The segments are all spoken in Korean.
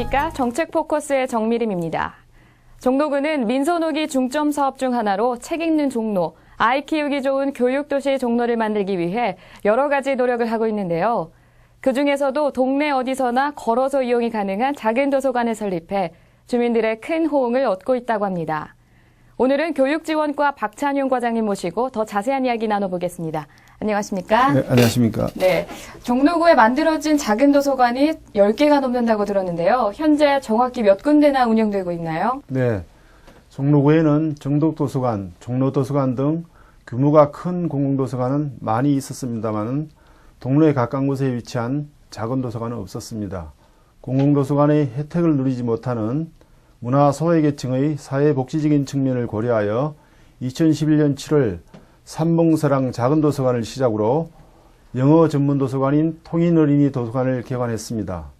안녕하십니까. 정책 포커스의 정미림입니다. 종로구는 민소노기 중점 사업 중 하나로 책 읽는 종로, 아이 키우기 좋은 교육도시 종로를 만들기 위해 여러 가지 노력을 하고 있는데요. 그 중에서도 동네 어디서나 걸어서 이용이 가능한 작은 도서관을 설립해 주민들의 큰 호응을 얻고 있다고 합니다. 오늘은 교육지원과 박찬용 과장님 모시고 더 자세한 이야기 나눠보겠습니다. 안녕하십니까? 네, 안녕하십니까. 네. 종로구에 만들어진 작은 도서관이 10개가 넘는다고 들었는데요. 현재 정확히 몇 군데나 운영되고 있나요? 네. 종로구에는 정독도서관, 종로도서관 등 규모가 큰 공공도서관은 많이 있었습니다만 동로의 가까운 곳에 위치한 작은 도서관은 없었습니다. 공공도서관의 혜택을 누리지 못하는 문화 소외계층의 사회복지적인 측면을 고려하여 2011년 7월 삼봉서랑 작은 도서관을 시작으로 영어 전문 도서관인 통인어린이 도서관을 개관했습니다.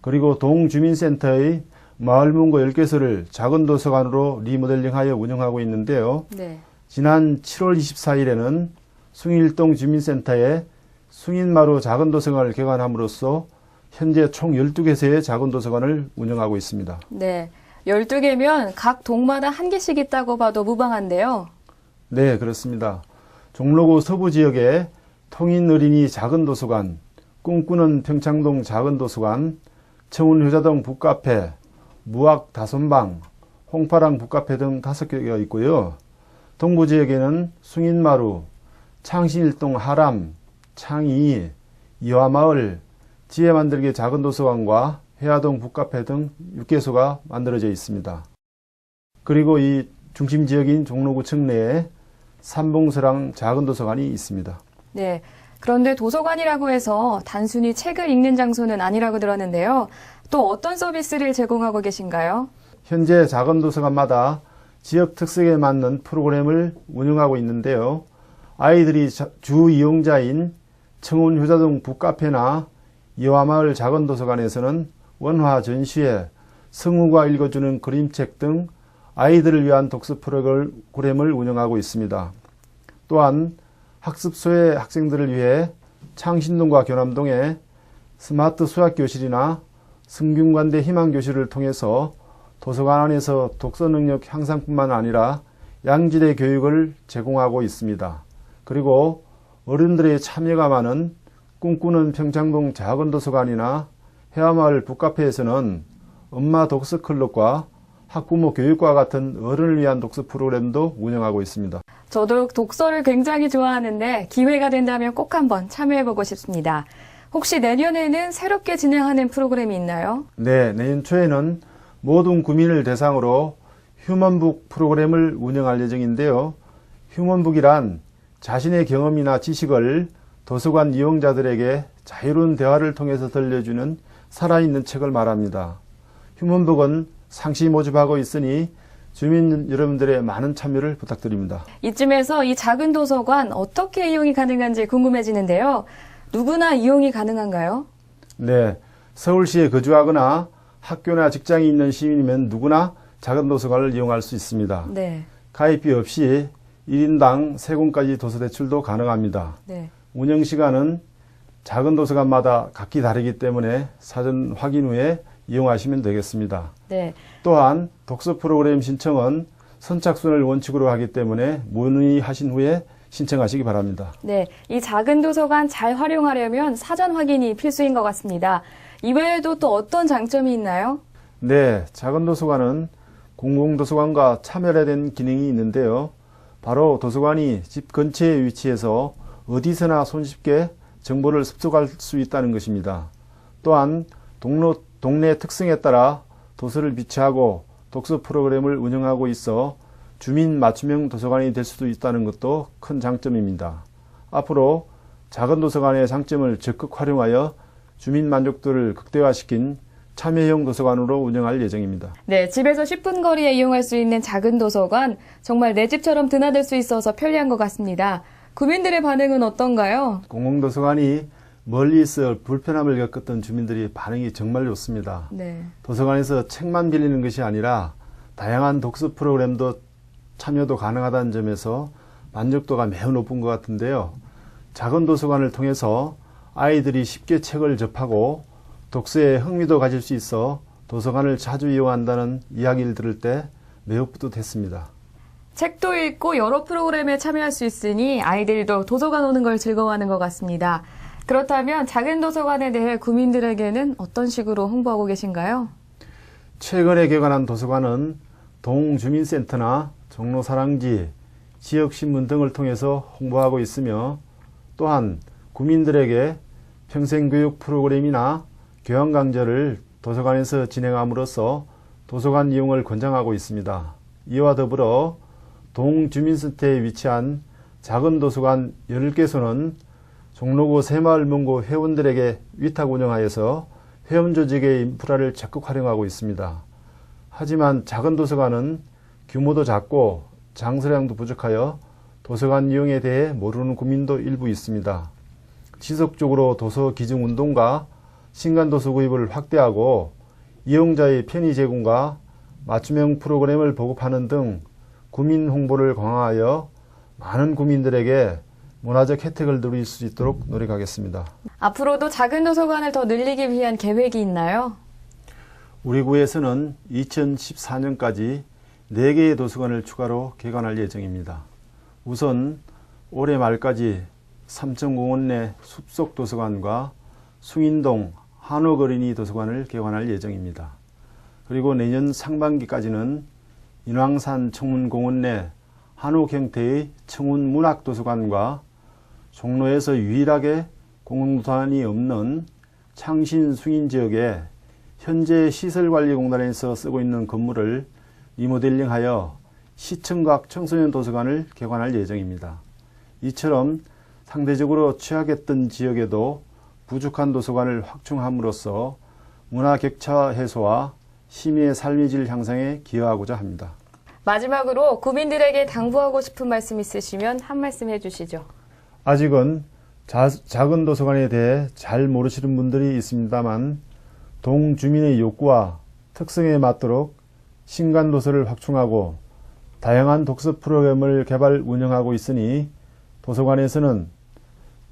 그리고 동주민센터의 마을문고 10개소를 작은 도서관으로 리모델링하여 운영하고 있는데요. 네. 지난 7월 24일에는 숭일동 주민센터에 숭인마루 작은 도서관을 개관함으로써 현재 총 12개소의 작은 도서관을 운영하고 있습니다. 네. 12개면 각 동마다 한 개씩 있다고 봐도 무방한데요. 네, 그렇습니다. 종로구 서부 지역에 통인어린이 작은 도서관, 꿈꾸는 평창동 작은 도서관, 청운 효자동 북카페, 무학 다솜방, 홍파랑 북카페 등 다섯 개가 있고요. 동부 지역에는 숭인마루, 창신일동 하람, 창이, 이화마을, 지혜 만들기 작은 도서관과 해화동 북카페 등 6개소가 만들어져 있습니다. 그리고 이 중심 지역인 종로구청 내에 삼봉서랑 작은 도서관이 있습니다. 네. 그런데 도서관이라고 해서 단순히 책을 읽는 장소는 아니라고 들었는데요. 또 어떤 서비스를 제공하고 계신가요? 현재 작은 도서관마다 지역 특색에 맞는 프로그램을 운영하고 있는데요. 아이들이 자- 주 이용자인 청운 효자동 북카페나 이화마을 작은 도서관에서는 원화 전시회, 성우가 읽어주는 그림책 등 아이들을 위한 독서 프로그램을 운영하고 있습니다. 또한 학습소의 학생들을 위해 창신동과 교남동에 스마트 수학교실이나 승균관대 희망교실을 통해서 도서관 안에서 독서 능력 향상뿐만 아니라 양질의 교육을 제공하고 있습니다. 그리고 어른들의 참여가 많은 꿈꾸는 평창동 작은 도서관이나 해화마을 북카페에서는 엄마 독서 클럽과 학부모 교육과 같은 어른을 위한 독서 프로그램도 운영하고 있습니다. 저도 독서를 굉장히 좋아하는데 기회가 된다면 꼭 한번 참여해보고 싶습니다. 혹시 내년에는 새롭게 진행하는 프로그램이 있나요? 네, 내년 초에는 모든 구민을 대상으로 휴먼북 프로그램을 운영할 예정인데요. 휴먼북이란 자신의 경험이나 지식을 도서관 이용자들에게 자유로운 대화를 통해서 들려주는 살아있는 책을 말합니다. 휴먼북은 상시 모집하고 있으니 주민 여러분들의 많은 참여를 부탁드립니다. 이쯤에서 이 작은 도서관 어떻게 이용이 가능한지 궁금해지는데요. 누구나 이용이 가능한가요? 네, 서울시에 거주하거나 학교나 직장이 있는 시민이면 누구나 작은 도서관을 이용할 수 있습니다. 네. 가입비 없이 1인당 3권까지 도서 대출도 가능합니다. 네. 운영 시간은 작은 도서관마다 각기 다르기 때문에 사전 확인 후에 이용하시면 되겠습니다. 네. 또한 독서 프로그램 신청은 선착순을 원칙으로 하기 때문에 문의하신 후에 신청하시기 바랍니다. 네. 이 작은 도서관 잘 활용하려면 사전 확인이 필수인 것 같습니다. 이외에도 또 어떤 장점이 있나요? 네, 작은 도서관은 공공도서관과 차별화된 기능이 있는데요. 바로 도서관이 집 근처에 위치해서 어디서나 손쉽게 정보를 습득할 수 있다는 것입니다. 또한 동로, 동네 특성에 따라 도서를 비치하고 독서 프로그램을 운영하고 있어 주민 맞춤형 도서관이 될 수도 있다는 것도 큰 장점입니다. 앞으로 작은 도서관의 장점을 적극 활용하여 주민 만족도를 극대화시킨 참여형 도서관으로 운영할 예정입니다. 네. 집에서 10분 거리에 이용할 수 있는 작은 도서관 정말 내 집처럼 드나들 수 있어서 편리한 것 같습니다. 구민들의 반응은 어떤가요? 공공도서관이 멀리서 불편함을 겪었던 주민들이 반응이 정말 좋습니다. 네. 도서관에서 책만 빌리는 것이 아니라 다양한 독서 프로그램도 참여도 가능하다는 점에서 만족도가 매우 높은 것 같은데요. 작은 도서관을 통해서 아이들이 쉽게 책을 접하고 독서에 흥미도 가질 수 있어 도서관을 자주 이용한다는 이야기를 들을 때 매우 뿌듯했습니다. 책도 읽고 여러 프로그램에 참여할 수 있으니 아이들도 도서관 오는 걸 즐거워하는 것 같습니다. 그렇다면 작은 도서관에 대해 구민들에게는 어떤 식으로 홍보하고 계신가요? 최근에 개관한 도서관은 동주민센터나 종로사랑지, 지역신문 등을 통해서 홍보하고 있으며 또한 구민들에게 평생교육 프로그램이나 교양 강좌를 도서관에서 진행함으로써 도서관 이용을 권장하고 있습니다. 이와 더불어 동주민센터에 위치한 작은 도서관 10개소는 종로구 새마을문고 회원들에게 위탁 운영하여서 회원 조직의 인프라를 적극 활용하고 있습니다. 하지만 작은 도서관은 규모도 작고 장서량도 부족하여 도서관 이용에 대해 모르는 국민도 일부 있습니다. 지속적으로 도서 기증 운동과 신간 도서 구입을 확대하고 이용자의 편의 제공과 맞춤형 프로그램을 보급하는 등 구민 홍보를 강화하여 많은 구민들에게 문화적 혜택을 누릴 수 있도록 노력하겠습니다. 앞으로도 작은 도서관을 더 늘리기 위한 계획이 있나요? 우리 구에서는 2014년까지 4개의 도서관을 추가로 개관할 예정입니다. 우선 올해 말까지 삼천공원 내 숲속 도서관과 숭인동 한옥어린이 도서관을 개관할 예정입니다. 그리고 내년 상반기까지는 인왕산 청운공원 내 한옥 형태의 청운문학도서관과 종로에서 유일하게 공공도서관이 없는 창신 숭인 지역에 현재 시설관리공단에서 쓰고 있는 건물을 리모델링하여 시청각 청소년 도서관을 개관할 예정입니다. 이처럼 상대적으로 취약했던 지역에도 부족한 도서관을 확충함으로써 문화 격차 해소와 시민의 삶의 질 향상에 기여하고자 합니다. 마지막으로 구민들에게 당부하고 싶은 말씀 있으시면 한 말씀 해주시죠. 아직은 자- 작은 도서관에 대해 잘 모르시는 분들이 있습니다만 동주민의 욕구와 특성에 맞도록 신간 도서를 확충하고 다양한 독서 프로그램을 개발 운영하고 있으니 도서관에서는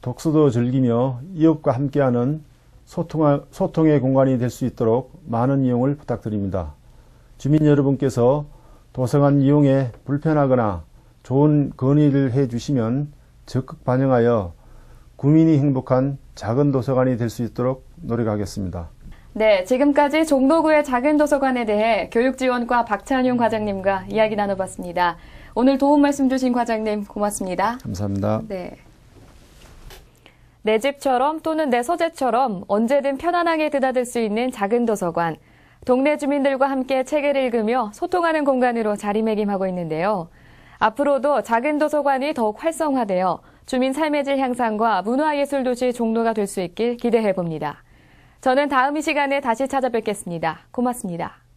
독서도 즐기며 이웃과 함께하는 소통, 소통의 공간이 될 수 있도록 많은 이용을 부탁드립니다. 주민 여러분께서 도서관 이용에 불편하거나 좋은 건의를 해 주시면 적극 반영하여 구민이 행복한 작은 도서관이 될 수 있도록 노력하겠습니다. 네, 지금까지 종로구의 작은 도서관에 대해 교육지원과 박찬용 과장님과 이야기 나눠봤습니다. 오늘 도움 말씀 주신 과장님 고맙습니다. 감사합니다. 네. 내 집처럼 또는 내 서재처럼 언제든 편안하게 드나들 수 있는 작은 도서관. 동네 주민들과 함께 책을 읽으며 소통하는 공간으로 자리매김하고 있는데요. 앞으로도 작은 도서관이 더욱 활성화되어 주민 삶의 질 향상과 문화예술 도시 종로가 될 수 있길 기대해 봅니다. 저는 다음 이 시간에 다시 찾아뵙겠습니다. 고맙습니다.